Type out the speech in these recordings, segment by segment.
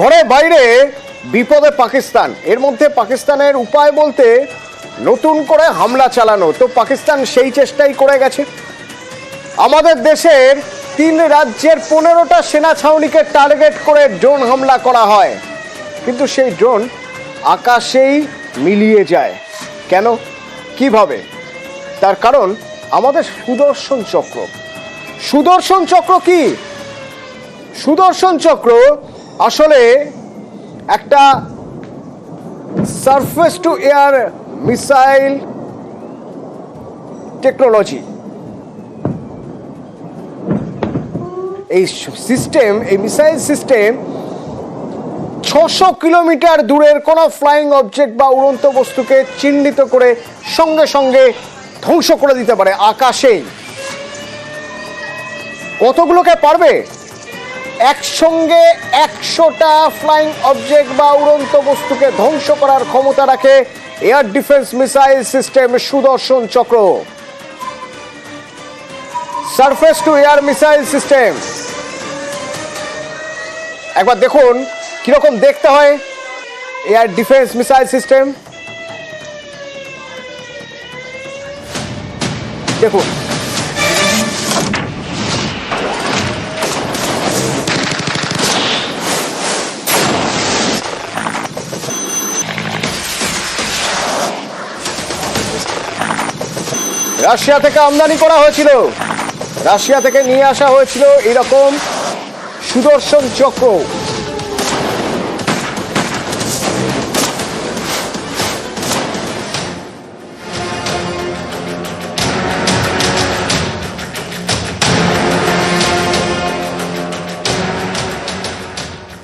ঘরে বাইরে বিপদে পাকিস্তান। এর মধ্যে পাকিস্তানের উপায় বলতে নতুন করে হামলা চালানো। তো পাকিস্তান সেই চেষ্টাই করে গেছে। আমাদের দেশের তিন রাজ্যের পনেরোটা সেনা ছাউনিকে টার্গেট করে ড্রোন হামলা করা হয়। কিন্তু সেই ড্রোন আকাশেই মিলিয়ে যায়। কেন? কীভাবে? তার কারণ আমাদের সুদর্শন চক্র। সুদর্শন চক্র কি? সুদর্শন চক্র আসলে একটা surface to air missile technology এই সিস্টেম এই মিসাইল সিস্টেম ছশো কিলোমিটার দূরের কোনো ফ্লাইং অবজেক্ট বা উড়ন্ত বস্তুকে চিহ্নিত করে সঙ্গে সঙ্গে ধ্বংস করে দিতে পারে আকাশেই। কতগুলোকে পারবে? একসঙ্গে একশোটা ফ্লাইং অবজেক্ট বা উড়ন্ত বস্তুকে ধ্বংস করার ক্ষমতা রাখে air defence missile system Sudarshan Chakra. Surface to air missile system একবার দেখুন, কীরকম দেখতে হয় এয়ার ডিফেন্স মিসাইল সিস্টেম দেখুন। রাশিয়া থেকে আমদানি করা হয়েছিল রাশিয়া থেকে নিয়ে আসা হয়েছিল এরকম সুদর্শন চক্র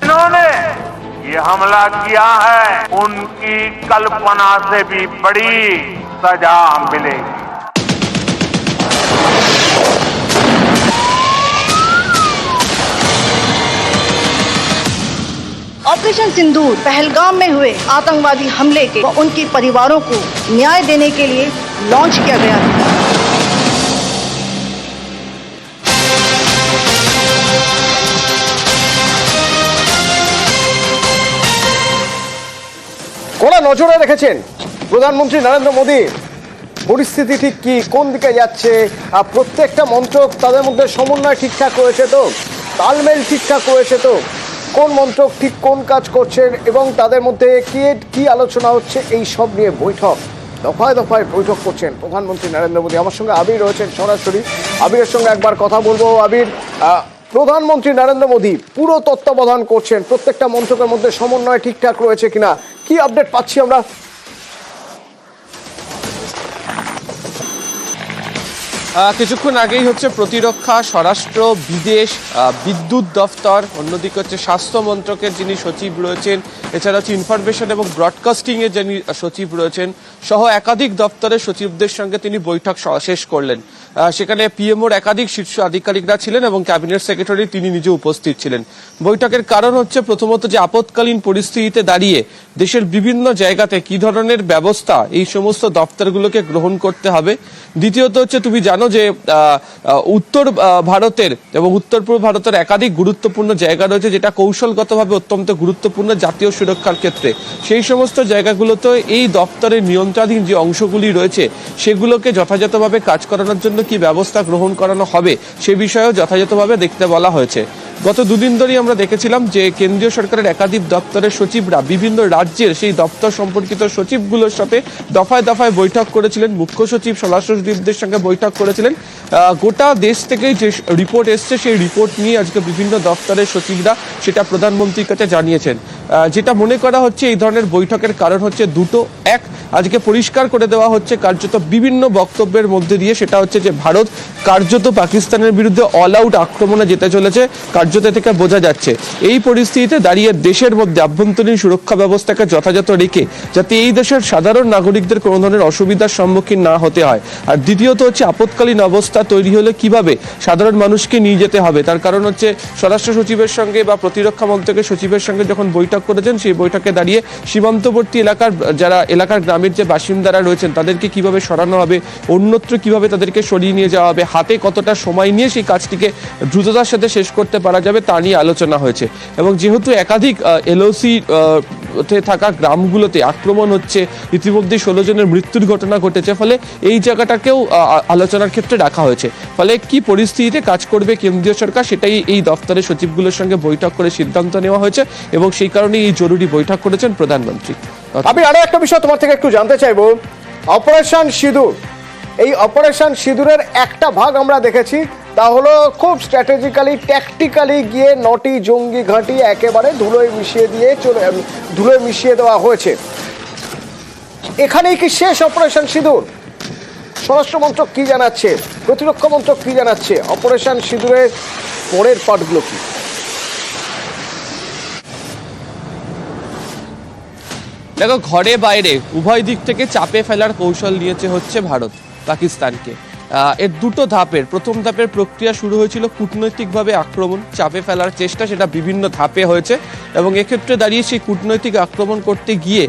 जिन्होंने ये हमला किया है उनकी कल्पना से भी बड़ी सजा मिलेगी ऑपरेशन सिंदूर पहलगाम में हुए आतंकवादी हमले के व उनके परिवारों को न्याय देने के लिए लॉन्च किया गया था কোনা নজরে রেখেছেন প্রধানমন্ত্রী নরেন্দ্র মোদী পরিস্থিতি ঠিক কি কোন দিকে যাচ্ছে আর প্রত্যেকটা মন্ত্রক তাদের মধ্যে সমন্বয় ঠিকঠাক রয়েছে তো তালমেল ঠিকঠাক রয়েছে তো কোন মন্ত্রক ঠিক কোন কাজ করছেন এবং তাদের মধ্যে কে কি আলোচনা হচ্ছে, এই সব নিয়ে বৈঠক, দফায় দফায় বৈঠক করছেন প্রধানমন্ত্রী নরেন্দ্র মোদী। আমার সঙ্গে আবির রয়েছেন সরাসরি। আবিরের সঙ্গে একবার কথা বলব। আবির প্রধানমন্ত্রী নরেন্দ্র মোদী পুরো তত্ত্বাবধান করছেন। প্রত্যেকটা মন্ত্রকের মধ্যে সমন্বয় ঠিকঠাক রয়েছে কিনা, কি আপডেট পাচ্ছি আমরা? কিছুক্ষণ আগেই হচ্ছে প্রতিরক্ষা, স্বরাষ্ট্র, বিদেশ বিদ্যুৎ দফতর, অন্যদিকে হচ্ছে স্বাস্থ্য মন্ত্রকের যিনি সচিব রয়েছেন, এছাড়া হচ্ছে ইনফরমেশন এবং ব্রডকাস্টিংয়ের যিনি সচিব রয়েছেন, সহ একাধিক দপ্তরের সচিবদের সঙ্গে তিনি বৈঠক শেষ করলেন। সেখানে পিএমওর একাধিক শীর্ষ আধিকারিকরা ছিলেন এবং ক্যাবিনেট সেক্রেটারি তিনি নিজে উপস্থিত ছিলেন। বৈঠকের কারণ হচ্ছে প্রথমত যে আপৎকালীন পরিস্থিতিতে দাঁড়িয়ে দেশের বিভিন্ন জায়গাতে কি ধরনের ব্যবস্থা এই সমস্ত দপ্তরগুলোকে গ্রহণ করতে হবে। দ্বিতীয়ত হচ্ছে তুমি জানো যে উত্তর ভারতের এবং উত্তর পূর্ব ভারতের একাধিক গুরুত্বপূর্ণ জায়গা রয়েছে যেটা কৌশলগতভাবে অত্যন্ত গুরুত্বপূর্ণ জাতীয় সুরক্ষার ক্ষেত্রে। সেই সমস্ত জায়গাগুলোতে এই দপ্তরের নিয়ন্ত্রণাধীন যে অংশগুলি রয়েছে সেগুলোকে যথাযথভাবে কাজ করানোর জন্য কি ব্যবস্থা গ্রহণ করানো হবে সে বিষয়েও যথাযথভাবে দেখতে বলা হয়েছে। গত দুদিন ধরেই আমরা দেখেছিলাম যে কেন্দ্রীয় সরকারের একাধিক দপ্তরের সচিবরা বিভিন্ন রাজ্যের সেই দপ্তর সম্পর্কিত সচিবগুলোর সাথে দফায় দফায় বৈঠক করেছিলেন। মুখ্য সচিব স্বরাষ্ট্র সচিবদের সঙ্গে বৈঠক করেছিলেন। গোটা দেশ থেকেই যে রিপোর্ট এসছে, সেই রিপোর্ট নিয়ে আজকে বিভিন্ন দপ্তরের সচিবরা সেটা প্রধানমন্ত্রীর কাছে জানিয়েছেন। যেটা মনে করা হচ্ছে এই ধরনের বৈঠকের কারণ হচ্ছে দুটো। এক, আজকে পরিষ্কার করে দেওয়া হচ্ছে কার্যত বিভিন্ন বক্তব্যের মধ্যে দিয়ে সেটা হচ্ছে যে ভারত কার্যত পাকিস্তানের বিরুদ্ধে অল আউট আক্রমণে যেতে চলেছে। কার্যত থেকে বোঝা যাচ্ছে, এই পরিস্থিতিতে দাঁড়িয়ে দেশের মধ্যে আভ্যন্তরীণ সুরক্ষা ব্যবস্থাকে যথাযথ রেখে যাতে এই দেশের সাধারণ নাগরিকদের কোনো ধরনের অসুবিধার সম্মুখীন না হতে হয়। আর দ্বিতীয়ত হচ্ছে, আপৎকালীন অবস্থা তৈরি হলে কীভাবে সাধারণ মানুষকে নিয়ে যেতে হবে? তার কারণ হচ্ছে, স্বরাষ্ট্র সচিবের সঙ্গে বা প্রতিরক্ষা মন্ত্রকের সচিবের সঙ্গে যখন বৈঠক করেছেন, সেই বৈঠকে দাঁড়িয়ে সীমান্তবর্তী এলাকার, যারা এলাকার গ্রামের যে বাসিন্দারা রয়েছেন, তাদেরকে কীভাবে সরানো হবে? অন্যত্র কীভাবে তাদেরকে সরিয়ে নিয়ে যাওয়া হবে? হাতে কতটা সময় নিয়ে সেই কাজটিকে দ্রুততার সাথে শেষ করতে পারা করা যাবে তা নিয়ে আলোচনা হয়েছে। এবং যেহেতু একাধিক এলওসি তে থাকা গ্রামগুলোতে আক্রমণ হচ্ছে, ইতিমধ্যে ষোলো জনের মৃত্যুর ঘটনা ঘটেছে, ফলে এই জায়গাটাকেও আলোচনার ক্ষেত্রে রাখা হয়েছে। ফলে কি পরিস্থিতিতে কাজ করবে কেন্দ্রীয় সরকার সেটাই এই দপ্তরের সচিবগুলোর সঙ্গে বৈঠক করে সিদ্ধান্ত নেওয়া হয়েছে, এবং সেই কারণেই এই জরুরি বৈঠক করেছেন প্রধানমন্ত্রী। আমি আরও একটা বিষয় তোমার থেকে একটু জানতে চাইব। অপারেশন সিঁদুর, এই অপারেশন সিঁদুরের একটা ভাগ আমরা দেখেছি তা হলো খুব স্ট্র্যাটেজিক্যালি ট্যাকটিক্যালি গিয়ে নটি জঙ্গি ঘাঁটি একেবারে ধুলোয় মিশিয়ে দিয়ে চলে ধুলোয় মিশিয়ে দেওয়া হয়েছে। এখানেই কি শেষ অপারেশন সিঁদুর? স্বরাষ্ট্র মন্ত্রক কি জানাচ্ছে? প্রতিরক্ষা মন্ত্রক কি জানাচ্ছে? অপারেশন সিঁদুরের পরের পার্টগুলো কি? দেখো, ঘরে বাইরে উভয় দিক থেকে চাপে ফেলার কৌশল নিয়েছে হচ্ছে ভারত, পাকিস্তানকে। এর দুটো ধাপের। প্রথম ধাপের প্রক্রিয়া শুরু হয়েছিল কূটনৈতিকভাবে আক্রমণ, চাপে ফেলার চেষ্টা, সেটা বিভিন্ন ধাপে হয়েছে। এবং এক্ষেত্রে দাঁড়িয়ে সেই কূটনৈতিক আক্রমণ করতে গিয়ে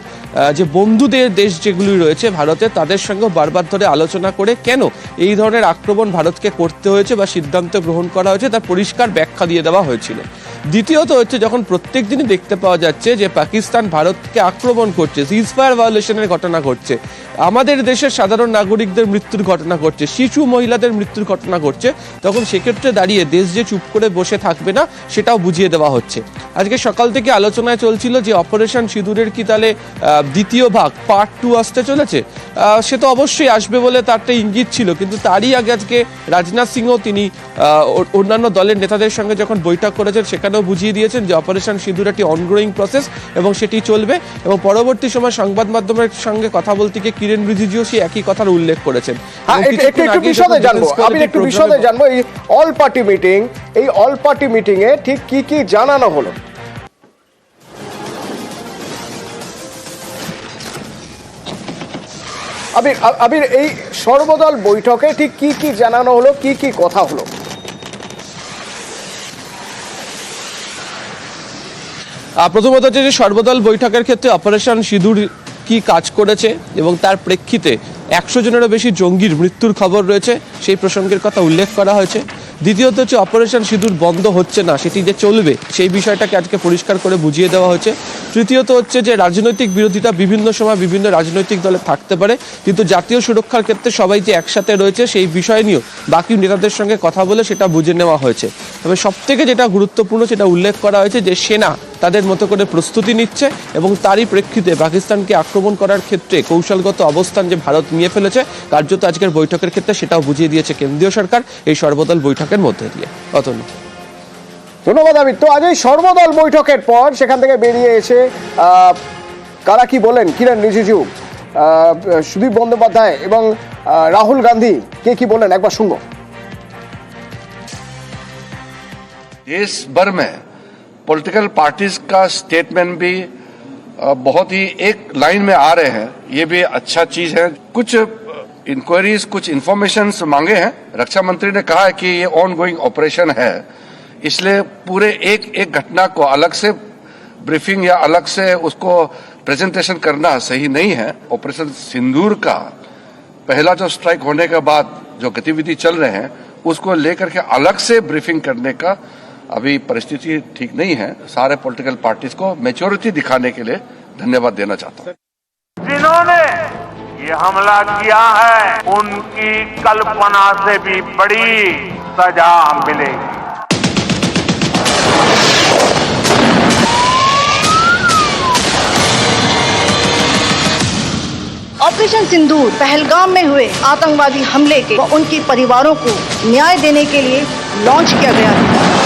যে বন্ধুদের দেশ যেগুলি রয়েছে ভারতে, তাদের সঙ্গে বারবার ধরে আলোচনা করে কেন এই ধরনের আক্রমণ ভারতকে করতে হয়েছে বা সিদ্ধান্ত গ্রহণ করা হয়েছে, তার পরিষ্কার ব্যাখ্যা দিয়ে দেওয়া হয়েছিল। দ্বিতীয়ত হচ্ছে যখন প্রত্যেক দিনই দেখতে পাওয়া যাচ্ছে যে পাকিস্তান ভারতকে আক্রমণ করছে সিজফায়ার ভায়োলেশনের ঘটনা ঘটছে। আমাদের দেশের সাধারণ নাগরিকদের মৃত্যুর ঘটনা ঘটছে, শিশু মহিলাদের মৃত্যুর ঘটনা ঘটছে। তখন সেক্ষেত্রে দাঁড়িয়ে দেশ যে চুপ করে বসে থাকবে না, সেটাও বুঝিয়ে দেওয়া হচ্ছে। আজকে সকাল থেকে আলোচনায় চলছিল যে অপারেশন সিঁদুরের কি তাহলে দ্বিতীয় ভাগ পার্ট টু আসতে চলেছে? সে তো অবশ্যই আসবে বলে তার ইঙ্গিত ছিল, কিন্তু তারই আগে আজকে রাজনাথ সিংও তিনি অন্যান্য দলের নেতাদের সঙ্গে যখন বৈঠক করেছেন সেখানেও বুঝিয়ে দিয়েছেন যে অপারেশন সিঁদুর একটি অনগ্রোয়িং প্রসেস এবং সেটি চলবে এবং পরবর্তী সময় সংবাদ মাধ্যমের সঙ্গে কথা বলতে গিয়ে কিরেন রিজিজুও সেই একই কথার উল্লেখ করেছেন। হ্যাঁ একটু বিশদে জানব। আমি একটু বিশদে জানব এই অল পার্টি মিটিং এই অল পার্টি মিটিং এ ঠিক কি কি জানানো হলো? আবির আবির এই সর্বদল বৈঠকে ঠিক কি কি জানানো হলো কি কি কথা হলো? প্রথমত হচ্ছে যে সর্বদল বৈঠকের ক্ষেত্রে অপারেশন সিঁদুর কি কাজ করেছে এবং তার প্রেক্ষিতে একশো জনেরও বেশি জঙ্গির মৃত্যুর খবর রয়েছে, সেই প্রসঙ্গের কথা উল্লেখ করা হয়েছে। দ্বিতীয়ত হচ্ছে অপারেশন সিঁদুর বন্ধ হচ্ছে না, সেটি যে চলবে সেই বিষয়টাকে আজকে পরিষ্কার করে বুঝিয়ে দেওয়া হয়েছে। তৃতীয়ত হচ্ছে যে রাজনৈতিক বিরোধিতা বিভিন্ন সময় বিভিন্ন রাজনৈতিক দলে থাকতে পারে, কিন্তু জাতীয় সুরক্ষার ক্ষেত্রে সবাই যে একসাথে রয়েছে সেই বিষয় নিয়েও বাকি নেতাদের সঙ্গে কথা বলে সেটা বুঝে নেওয়া হয়েছে। তবে সব থেকে যেটা গুরুত্বপূর্ণ সেটা উল্লেখ করা হয়েছে যে সেনা তাদের মতো করে প্রস্তুতি নিচ্ছে এবং তারই প্রেক্ষিতে পাকিস্তানকে আক্রমণ করার ক্ষেত্রে কৌশলগত অবস্থান যে ভারত নিয়ে ফেলেছে, কার্যত আজকের বৈঠকের ক্ষেত্রে সেটাও বুঝিয়ে দিয়েছে কেন্দ্রীয় সরকার এই সর্বদল বৈঠকের মধ্যে দিয়ে। অতনু ধন্যবাদ আবির তো আজ এই সর্বদল বৈঠকের পর সেখান থেকে বেরিয়ে এসে আহ, কারা কি বলেন কিরণ রিজিজু আহ, সুদীপ বন্দ্যোপাধ্যায় এবং আহ, রাহুল গান্ধী কে কি বলেন একবার শুনবো देश भर में पॉलिटिकल पार्टीज का स्टेटमेंट भी अ, बहुत ही एक लाइन में आ रहे हैं ये भी अच्छा चीज है कुछ इंक्वायरीज कुछ इंफॉर्मेशन मांगे हैं रक्षा मंत्री ने कहा है कि ये ऑन गोइंग ऑपरेशन है इसलिए पूरे एक एक घटना को अलग से ब्रीफिंग या अलग से उसको प्रेजेंटेशन करना सही नहीं है। ऑपरेशन सिंदूर का पहला जो स्ट्राइक होने के बाद जो गतिविधि चल रहे हैं, उसको लेकर के अलग से ब्रीफिंग करने का अभी परिस्थिति ठीक नहीं है। सारे पॉलिटिकल पार्टीज़ को मेच्योरिटी दिखाने के लिए धन्यवाद देना चाहता हूँ। जिन्होंने ये हमला किया है, उनकी कल्पना से भी बड़ी सजा मिलेगी। ऑपरेशन सिंदूर पहलगाम में हुए आतंकवादी हमले के उनके परिवारों को न्याय देने के लिए लॉन्च किया गया है